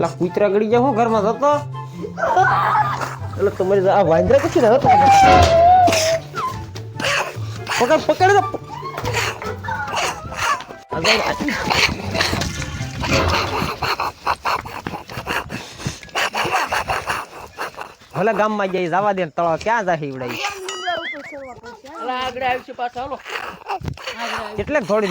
લા કૂતરા ગળી ગયા હું ઘરમાં જતો એટલે તમારી આ વાંદરા કશું ના હતા. પકડ પકડ ભલે ગામમાં જઈ જવા દે તળાવ ક્યાં જાય ઈવડાઈ? કેટલેક આવીશું પાછા હાલો.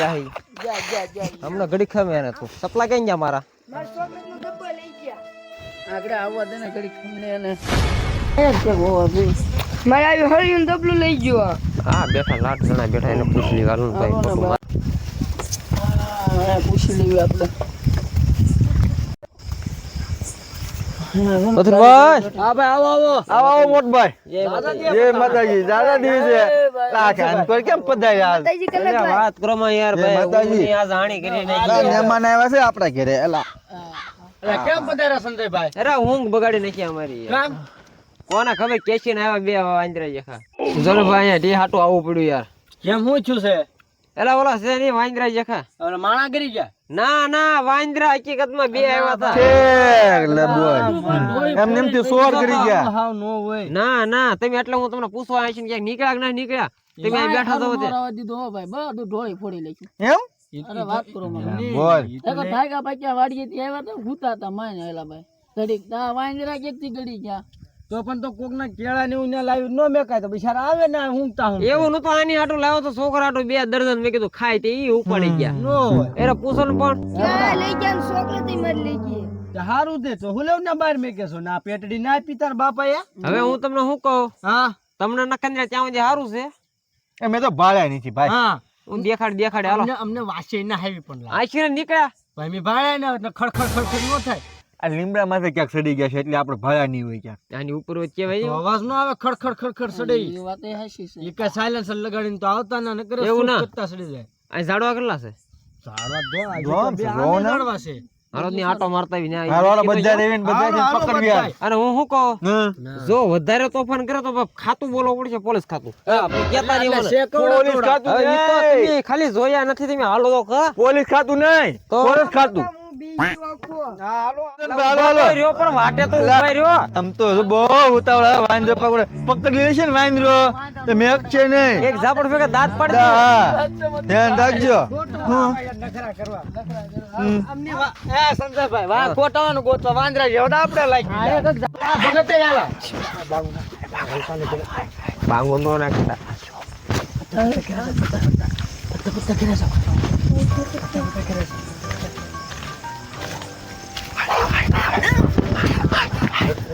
જાય? જા જા જા. હમણાં ઘડી ખમે તું. સપલા કઈ ગયા મારા? આગળ આવવા દે ને ઘડી ખમને અને મારે આવી હળિયું દબલું લઈ ગયો હા બેઠા લાટ જણા બેઠા એને પૂછલી વાલું ભાઈ. આવો ને પપ્પા. હા પૂછી લેવી આપણે. મથુરભાઈ હા ભાઈ આવો આવો. આવો આવો મોટભાઈ જય માતાજી. જય માતાજી. દાદા દિવસે લાખાન પર કેમ પધાર્યા? આજ? માતાજી કલર અલ્યા વાત કરો માં યાર જય ભાઈ. માતાજી. ઊંઘની આ જાણી કરી આ નાખી મહેમાન આવ્યા છે આપણા ઘરે. એલા કેમ પધાર્યા સંજયભાઈ? અરે ઊંઘ બગાડી નાખી અમારી. કામ કોના ખબર કેસી ને આવ્યા બે વાંદરા જેખા જોને ભાઈ અહીંયા ઢી હાટું આવવું પડ્યું યાર. કેમ હું છું છે? એલા ઓલા છે ની વાંદરા જેખા હવે માણા કરી ગયા ના ના વાંદરા હકીકતમાં બે આવ્યા હતા. છેક લે બોલ. એમ નેમથી સોર કરી ગયા. હાવ નો હોય. ના ના તમે એટલે હું તમને પૂછવા આવી છું કે ક્યાંક નીકળ્યા કે ના નીકળ્યા? તમે અહીં બેઠા તો તે મારવા દીધો ભાઈ. બધું ઢોળી ફોડી લઈશું એમ? અરે વાત કરો માં બોલ. એક ધાગા પાક્યા વાડીએ થી આવ્યા તો ભૂતા હતા માય હેલા ભાઈ. ઘડીક તા વાંદરા કેથી ગડી ગયા તો પણ તો કોક ના કેળા ને એવું લાવી ન મેકાય તો બિચારા આવે ને ઊંઘતા હું એવું નતો આની હાટો લાવ્યો તો છોકરા હાટો બે દર્જન મેં કીધું ખાય તે ઈ ઉપાડી ગયા. નો એરે એને પૂછો પણ લઈ ગયા ને છોકરા થી મર લઈ ગઈ હારું દે તો હું લેવ ના બહાર મેકે છો ના પેટડી ના પિતાર બાપા એ હવે હું તમને શું કહું? હા. તમને નકંદરા ત્યાં સુધી સારું છે? એ મેં તો ભાળ્યા નથી ભાઈ. હા. હું દેખાડ દેખાડ હાલો. અમને અમને વાસે ના હેવી પણ લાગે. આશીને નીકળ્યા? ભાઈ મે ભાળ્યા ને એટલે ખડખડ ખડખડ નો થાય. આ લીમડા માથે ક્યાંક સડી ગયા છે એટલે આપણે ભાળ્યા નહીં હોય ક્યાંક. આની ઉપર વચ્ચે ભાઈ અવાજ નો આવે ખડખડ ખડખડ સડે. એ વાત એ હાસી છે. એક સાયલેન્સર લગાડીને તો આવતા ના નકર એવું ના. કરતા સડી જાય. આ ઝાડવા કેટલા છે? ઝાડવા દો આ. ઝાડવા છે. આટો મારતા આવીને બધા રેવીને બધા પકડવી અને હું શું કહું? જો વધારે તોફાન કરે તો ખાતું બોલવું પડશે પોલીસ ખાતું. પોલીસ ખાતું ખાલી જોયા નથી તમે. હાલો તો પોલીસ ખાતું નહીં. પોલીસ ખાતું. હું બી આખો હાલો, હાલો. ઊભા રહ્યો પણ વાટે તો ઊભા રહ્યો આમ તો બહુ ઉતાવળા વાંદરો પકડે પકડી લેશે ને વાંદરો તો મેક છે નહીં એક ઝાપડ ભેગા દાંત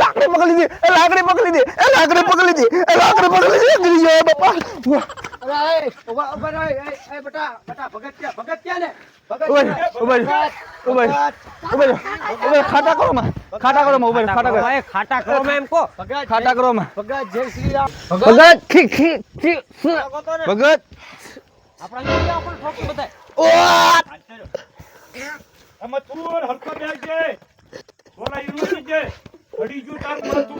લાકડી પકડી દી એ લાકડી પકડી દી એ લાકડી પકડી દી એ લાકડી પકડી દી ગરી જાય બાપા. અરે, ઉભા- ઊભા એ, એ, બેટા, બેટા, ભગત ભગત ક્યાં ને? ભગત ઊભા ક્યાં? રહો, ઊભા રહો, ઊભા રહો, ઊભા રહો, ઊભા રહો, ખાટા કરો માં ખાટા કરો માં ઊભા ખાટા કરો. ખાટા કરો માં એમ કો ખાટા કરો માં ભગત, જય શ્રી રામ. ભગત ખી ખી ખી ભગત આપણા અહીંયા આપણને ઠોકી બતાય ઓ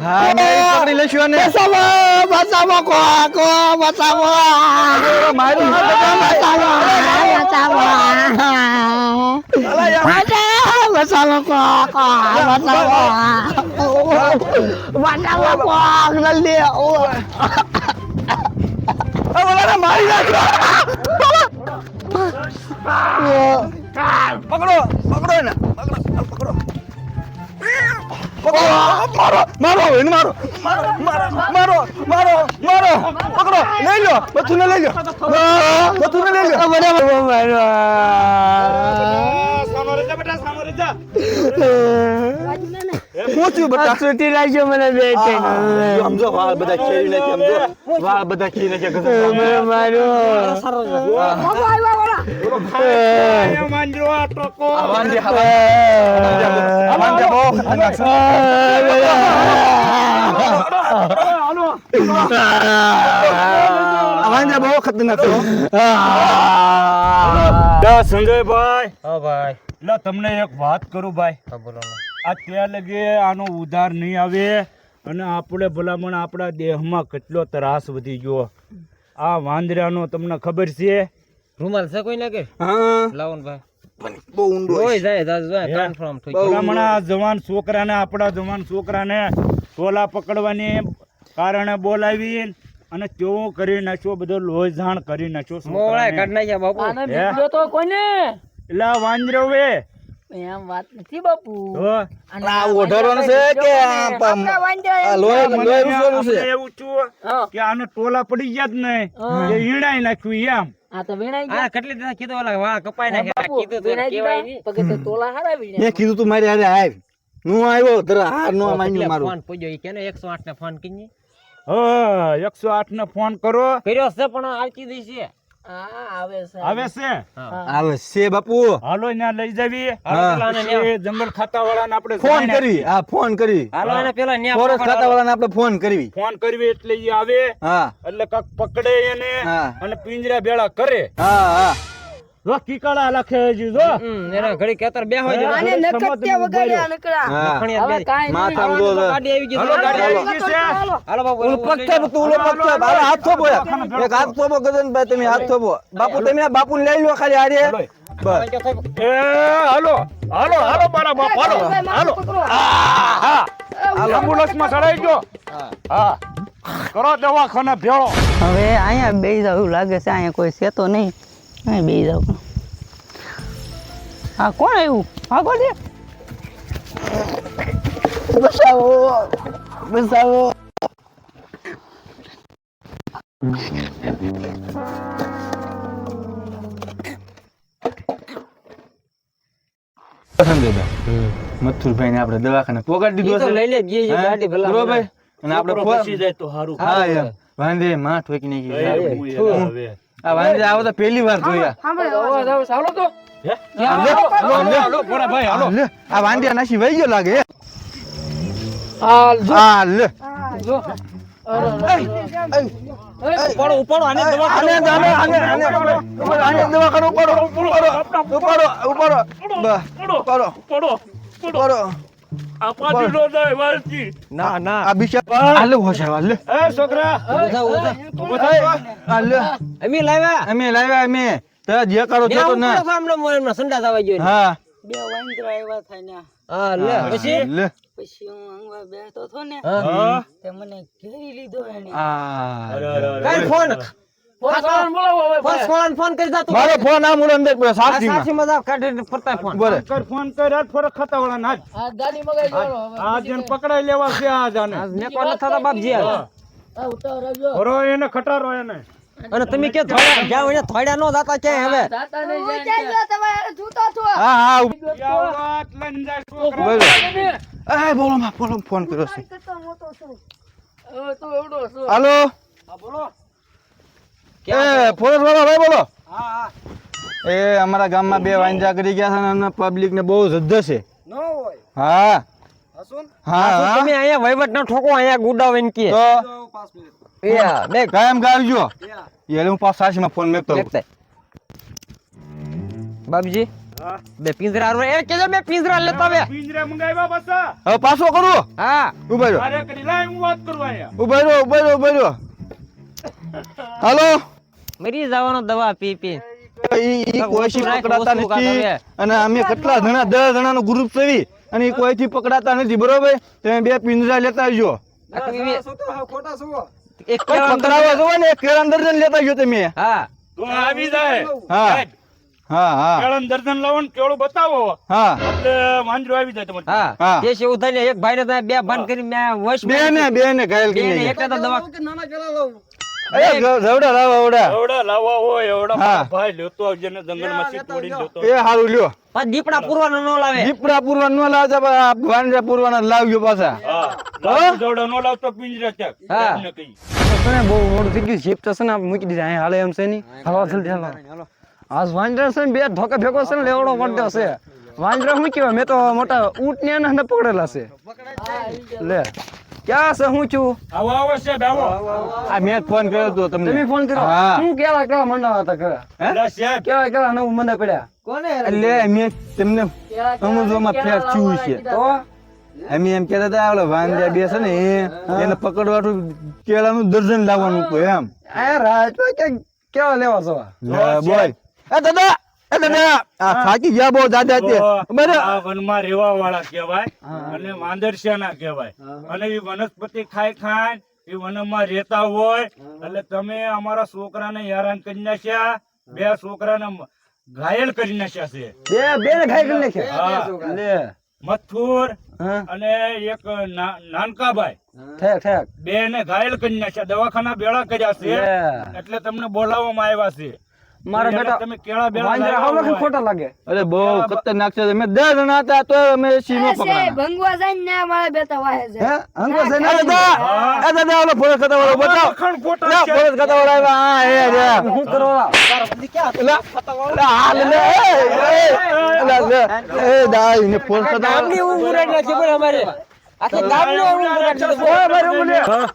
હા મેં પકડી લેશું અને બચાવો બચાવો કો કો બચાવો. મારી બચાવો બચાવો બચાવો કો કો બચાવો. બચાવો કો જલ્દી ઓ ઓલા મારી નાખ્યો પકડો પકડો ને પકડો પકડો. પકડો. મારો મારો એને મારો. મારો મારો મારો મારો મારો. લઈ લો બથુને લઈ લો બથુને લઈ લો બરાબર પહોંચ્યું બટા સુતી લાગ્યો મને બે સમજો વાળ બધા ખેરી નાખે સમજો વાળ બધા ખેરી નાખે ગજબ મારો આ વાંદે હવા આ વાંદે બહુ ખતરનાક છે આ વાંદે બહુ ખતરનાક છે સંજયભાઈ હા ભાઈ લા તમને એક વાત કરું ભાઈ હા બોલો ત્યાં લગે આનો ઉધાર નહીં આવે અને આપણે ભલામણ આપણા દેહમાં કેટલો ત્રાસ વધી ગયો. આ વાંદરાનો તમને ખબર છે? રૂમાલ છે કોઈ ના કે હા લાવન ભાઈ. બહુ ઊંડો કોઈ જાય જાય કન્ફર્મ થઈ ગયું. ભલામણ જવાન છોકરાને આપણા જવાન છોકરાને ટોલા પકડવાની કારણે બોલાવી અને કેવો કરી નાખ્યો બધો લોહી જાણ કરી નાખ્યો છોકરાને. કાઢ નાખ્યા બાપુ. આને બીજો તો કોને એટલે વાંદરો વે એમ વાત નથી બાપુ. તો આ ઓઢાડવાનું છે કે આ પમ- આ લોહી લોહી રૂસવાનું છે. એવું છું કે આને ટોલા પડી ગયા જ નહીં. એ ઈણાઈ નાખ્યું એમ. આ તો વીણાઈ ગયા. કેટલી દાડા કીધું ઓલા વાળ કપાઈ નાખ્યા. કીધું તો કેવાય પગે તો તોલા હારા વીણ્યા. મેં કીધું તું મારી હારે આવ. નું આવ્યો તરા હાર નો માન્યું મારું. ફોન પૂજ્યો? ઈ કેને 108 ને ફોન કીની હા એકસો આઠ ને ફોન કરો. કર્યો છે પણ આવતી દઈ છે. આવે છે આવે છે. હા. આવે છે બાપુ. હાલો લઈ જવી. જંગલ આપણે ફોન કરી હા ફોન કરી. હાલો એને પેલા આપણે ફોન કરવી ફોન કરવી એટલે આવે. હા. એટલે કાક પકડે એને હા. અને પિંજરા ભેળા કરે. હા હા. જો કીકાળા લખે જો. હમ, ઘડી કેતર બે હોય આને નકત્યા વગાડ્યા નકરા. હવે કાંઈ નહીં. માથામાં દો દો. ગાડી આવી ગઈ હાલો ગાડી આવી ગઈ છે. હાલો બાપુ તું હાલો હાથ એક. હાથ તમે હાથ બાપુ તમે બાપુ લઈ લો ખાલી હારે. બસ. એ હાલો હાલો હાલો મારા બાપ હાલો. હાલો. હા હા. એમ્બ્યુલન્સમાં ચડાઈ ગયો. હા. કરો દવાખાને ભેળો. હવે અહીંયા બે જવું એવું લાગે છે અહીંયા કોઈ છે તો નહીં. અહીંયા બે જાવ હા કોણ આવ્યું હા કોણ છે? બસાવો બસાવો. મથુરભાઈ ને આપણે દવાખાને પોગાડી દીધો છે લઈ લે જે ગાડી ભલા બરોબર? અને આપણે ફસી જાય તો સારું હા યાર. વાંધે માં ઠોકી નાખી આ વાંધે આવો તો પહેલી વાર જોયા. હાલો તો. હે? હાલો, હાલો, હાલો ભોળાભાઈ હાલો. આ વાંડિયા નાસી વહી ગયો લાગે હાલ જો. હા જો. અરે, અરે. ઉપાડો ઉપાડો આને દવા આને આને આને આને ઉપાડો, ઉપાડો ઉપાડો ઉપાડો. ઉપાડો ઉપાડો. ઉપાડો. આ નો જાય વારથી ના ના. આ બિચાર આ હોશે આ એ છોકરા ઉધા ઉધા ઊભો થાય અમે લાવ્યા. અમે લાવ્યા અમે. તે જે કરો છો તો ના. ઉપાડો સામનો મોર એમનો ગયો હા. બે વાંદરા આવ્યા થાય ને. હા લે પછી? લે પછી હું આંગવા બેઠો હતો ને તે મને ઘેરી લીધો એને. આ અરે, અરે. કઈ ફોન. ફોન ફોન કરી જા તું. મારો ફોન આ મુરન દેખ આ સાક્ષી સાક્ષી માં કાઢીને ફરતા ફોન. બોલે. કર ફોન કર હાથ ફરક ખાતા વાળા નાજ આ ગાડી મગાઈ દેવાનો હવે. આ જેને પકડાઈ લેવા છે આ જાને આ નેકો થતા બાપજી આ ઉતાવળ આવજો. ભરો એને ખટારો એને. અને તમે કે થોડા જ્યાં હોય થોડા નો જાતા ક્યાંય હવે. જાતા નહીં હું જાય તમારે જૂતા છો. હા હા આવડાત લઈને જાય છોકરા. બોલો. એ બોલો માં બોલો ફોન કર્યો છે. મોટો છું. હવે એવડો છો. હાલો? હા, બોલો. એ ફોરેસ્ટ વાળા ભાઈ બોલો. હા હા. એ અમારા ગામમાં બે વાંજા કરી ગયા છે અને અમને પબ્લિક ને બહુ જદ્દ છે. ન હોય. હા. હસુન? હા તમે અહીંયા વહીવટ ના ઠોકો અહીંયા ગુડાવ એમ કે. તો? પાંચ મિનિટ. એ બે. કાયમ ગાવજો એટલે હું પાછા સાસીમાં ફોન મેકતો લેતા બે પિંજરા હારું- એ કેજો બે પિંજરા લેતા બે પિંજરા મંગાવ્યા બસ હવે પાછો કરું? હા. ઊભા રહ્યો અરે કરી લાય હું વાત કરું અહીંયા. ઊભા ઊભો ઊભા હાલો. મરી જવાનો દવા પી પી. ઈ ઈ કોઈથી પકડાતા નથી. અને અમે કેટલા જણા દસ જણાનો ગ્રુપ છે અને કોઈથી પકડાતા નથી બરોબર? તમે બે પિંજરા લેતા આવજો. એક પકડાવા જોવો ને એક કેળા લેતા આવજો તમે. હા. તો આવી જાય. હા. હા હા. કેળાનું દર્જન લાવો ને કેળું બતાવો. હા. એટલે વાંદરો આવી જાય તમારે હા. હા. તે છે ઉધાઈ ને એક ભાઈ ને બે બંધ કરી મેં વશ બે ને બે ને ઘાયલ કરી દવા એ જવડા લાવો આવડા એવડા લાવવા હોય. મારા ભાઈ લેતો આવજે ને જંગલમાંથી તોડીને લેતો એ હારું લ્યો. પાછા દીપડા પૂરવાનો ન લાવે. દીપડા પૂરવા ન લાવતા પણ આ લાવજો પાછા. હા જવડા નો લાવતો પિંજરે ચાક હા. તને બહુ મોડું થઈ ગયું જીપ તો છે ને મૂકી દીધા. અહીં હાલે એમ છે નહીં. હાલો જલ્દી હાલો આજ વાંદરા છે ને બે ધોકા ભેગો છે ને લેવડો પડતો છે. વાંદરા શું મેં તો મોટા ઊંટ ને પકડેલા છે. લે. ક્યાં છે? હું છું? આવો આવો સાહેબ આવો. આ મેં ફોન કર્યો હતો તમને. તમે ફોન કર્યો? હું. કેવા કેવા મંડાવા હતા કરે એટલે કેવા કેવા નવું મંડા પડ્યા? એટલે મેં તમને સમજવામાં ફેર થયું છે. તો અમે એમ કેતા હતા ઓલા વાંદરા બેસે ને એને પકડવાનું કેળાનું દર્જન લાવવાનું એમ. આ રાત કે કેવા લેવા છો? બોલ. એ દાદા! થાકી ગયા બહુ દાદા તે બરાબર આ વનમાં રહેવા વાળા કહેવાય અને વાંદરસિયાના કહેવાય. અને એ વનસ્પતિ ખાઈ ખાઈ એ વનમાં રહેતા હોય. એટલે તમે અમારા છોકરાને હેરાન કરી નાખ્યા. બે છોકરાને ઘાયલ કરી નાખ્યા છે. બે બે ને કરી નાખ્યા? લે મથુર અને એક નાનકાભાઈ ઠેક ઠેક. બે ને ઘાયલ કરી નાખ્યા. દવાખાના બેડા કર્યા છે. એટલે તમને બોલાવવામાં આવ્યા છે. મારા બેટા તમે કેળા બેળા વાંદરા હાવ લાવ્યા ખોટા લાગે? અરે બહુ ખતરનાક છે. તમે દસ જણા હતા તો અમે સી નો છે, ભંગવા જાય ને મારા બેટા વાહે છે હે? અંગો છે એ ને દાદા એ દાદા ઓલો ફોરેસ્ટ ખાતા વાળો બતાવ. ખણ ખોટા છે. ફોરેસ્ટ ખાતા વાળો આવ્યા. હા એ રે હું. કરો લા, બધી હાલ લે એ, એ, હાલ લે, એ દાઈ ને ખાતા ગામની વાળો ઊંઘ ઉડાડી પણ અમારે.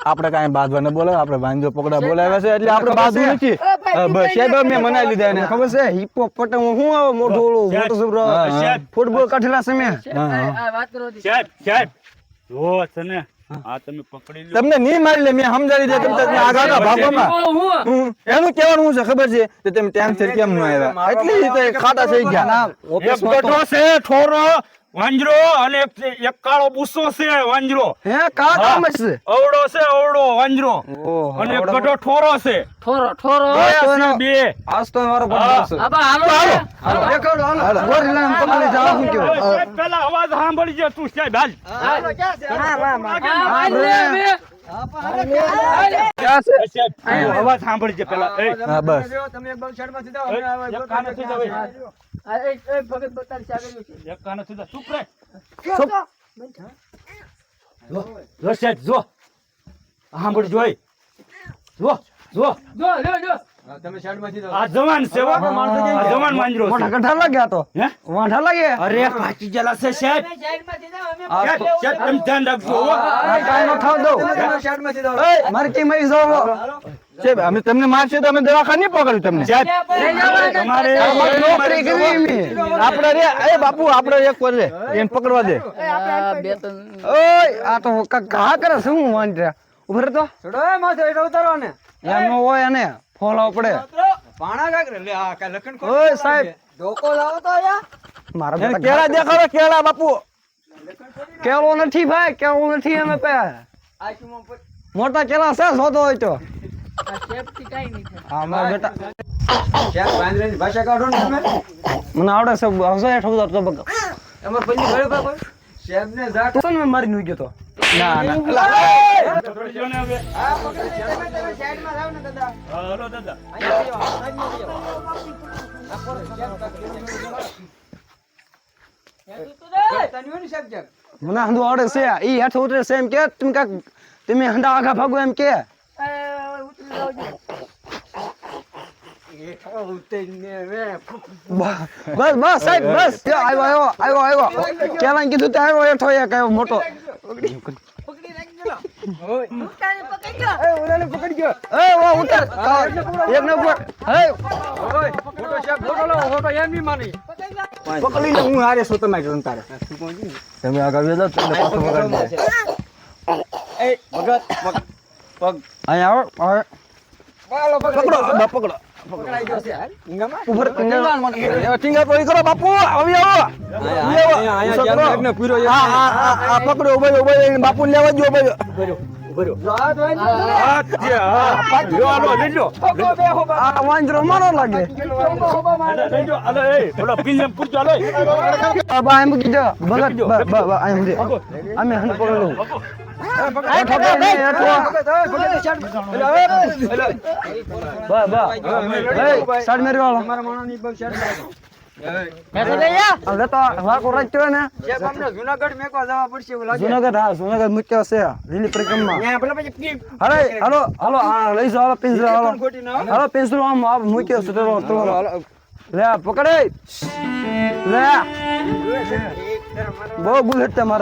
આપડે કાંઈ બાંધવા ને બોલાવે આપડે બાંધો પકડા બોલાવ્યા છે એટલે આપણે બાંધવું નથી. મેં લીધા ખબર છે હિપોપોટમ હું આવો મોટો ઓલો મોટો જો આ તમે પકડી લો. તમને નહીં મારી લે મેં સમજાવી દે તમે તમને આગળના ભાગોમાં. હમ, એનું કહેવાનું શું છે ખબર છે? કે તમે ટાઈમસર કેમ ન આવ્યા? એટલી રીતે ખાડા થઈ ગયા. ઓફિસ છે ઠોરો. વાંજરો અને એક કાળો બુસ્સો છે વાંજરો. હે કા કામ છે? અવડો છે અવડો વાંજરો. અને એક ગઢો ઠોરો છે. ઠોરો ઠોરો. બે આજ તો મારો બંધ છે. છે હાલો દેખાડો હાલો. ગોરીલાને પકડી જાવ હું કે પેલા અવાજ સાંભળી જાય તું સાહેબ હાલ. ક્યાં છે સાહેબ અવાજ સાંભળી જાય પેલા હા બસ એક કાનેથી જાવ, એ. એક કાનેથી જાવ. ચૂપ રહે. જો, જો સાહેબ જો સાંભળી જોઈ જો જો જો જો છે હો. આ જવાન વાંજરો છે. લાગ્યા તો? હે? લાગે? અરે પાકી ગયેલા છે સાહેબ. સાહેબ, તમે ધ્યાન રાખજો હો. આ થાવ દઉં. મારી ટીમ આવી જાવ સાહેબ અમે તમને મારશે તો અમે દવાખાને પકડ્યું તમને. નોકરી કરવી આપણે રે એ બાપુ આપણે એક વાર રે એને પકડવા દે. ઓય આ તો કાંઈક ઘા કરે શું હું વાંઢા ઉભર તો. એમ ન હોય અને ફોલાવ પડે. ઓય સાહેબ. મારા એને બેટા કેળા દેખાડો કેળા બાપુ. કેળો નથી ભાઈ કેળો નથી અમે પાસે. મોટા કેળા છે સોતો હોય તો. હા મારા બેટા. મને આવડે છે હસો હેઠ ઉતાર તો બગ તો ને મેં મારી ગયો તો. ના ના. પકડજો ને હવે. હા, હાલો દાદા. મને હંધું આવડે છે. ઈ હેઠ ઉતરે છે એમ કે તમે કાક તમે હંધા આગા ભાગો એમ કે. બસ બસ સાહેબ બસ. આવ્યો આવ્યો આવ્યો આવ્યો. કેલા કીધું ત્યાં આવ્યો એઠો એક આવ્યો મોટો. તમે આગળ દે અહીંયા આવો. પકડો પકડો બાપુ. લેવા જો. ભર્યો વાંદરો મારો લાગે અલે, લઈ લો, અલે, એ, પેલો પિંજમ પૂરજો, હાલો, એ. આ બા એમ કીધો ભગત બા બા બા દે અમે હન પકડેલું બા બા સાડ મેરી વાળો આ લેતો વાકો રાખ્યો ને જુનાગઢ મેકવા જવા પડશે એવું લાગે જુનાગઢ હા જુનાગઢ મૂક્યો છે લીલી પરિક્રમા અરે હાલો હાલો આ લઈ જાઓ હાલો હાલો હાલો પિંજરો આમ આમ મૂક્યો છે તો તો લે પકડે લે બહુ બુલેટ તમારે